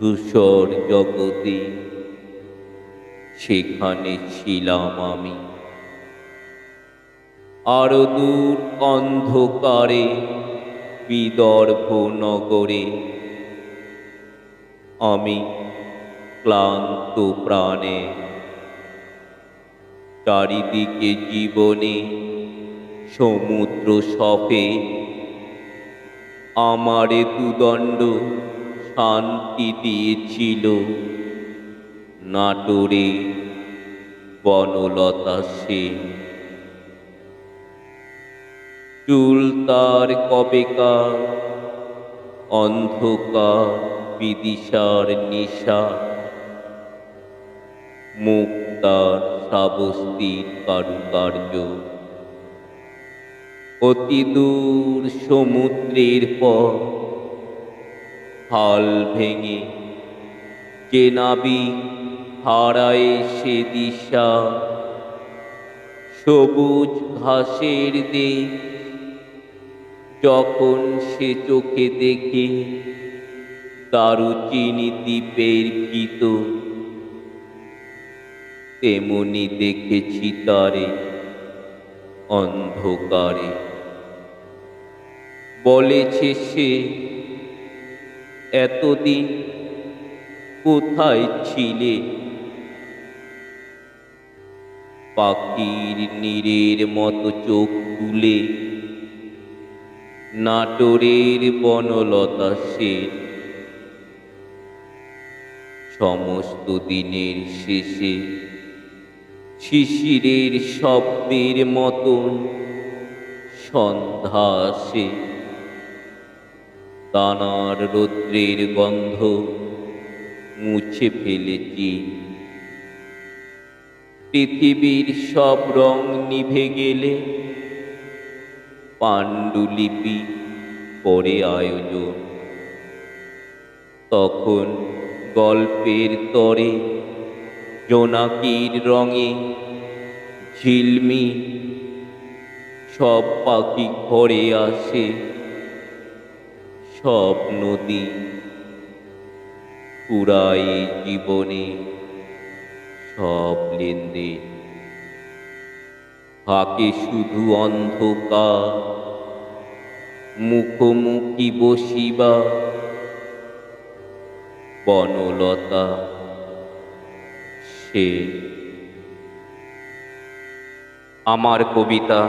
ধূসর জগতে, সেখানে ছিলাম আমি। আরও দূর অন্ধকারে, বিদর্ভ নগরে, আমি ক্লান্ত প্রাণে। চারিদিকে জীবনে সমুদ্র সপে, আমারে দুদণ্ড শান্তি দিয়েছিল নাটোরে বনলতা সেন। চুল তার কবেকার, অন্ধকার, বিদিশার নিশা। মুক্তার শ্রাবস্তির কারুকার্য। অতি দূর সমুদ্রের পর হাল ভেঙে। যে নাবি হারায় সে দিশা। সবুজ ঘাসের দেশ যখন সে চোখে দেখে দারুচিনি দ্বীপের গীত তেমনি দেখেছি তারে অন্ধকারে। বলেছে সে এতদিন কোথায় ছিলে? পাখির নীরের মতো চোখ তুলে নাটোরের বনলতা সেন। সমস্ত দিনের শেষে শিশিরের শব্দের মতন সন্ধ্যা আসে। দানার রৌদ্রের গন্ধ মুছে ফেলেছি। পৃথিবীর সব রং নিভে গেলে পাণ্ডুলিপি করে আয়োজন। তখন গল্পের তরে জোনাকির রঙে ঝিলমি সব পাখি ঘরে আসে। সব নদী পুরায় জীবনে সব লেনদেন। ফাঁকে শুধু অন্ধকার, মুখোমুখি বসিবা। বনলতা সে। আমার কবিতা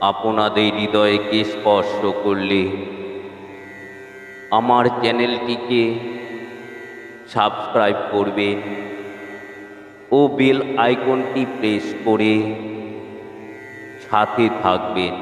আপনাদের হৃদয়কে স্পর্শ করলে আমার চ্যানেলটিকে সাবস্ক্রাইব করবেন ও বেল আইকনটি প্রেস করে সাথে থাকবেন।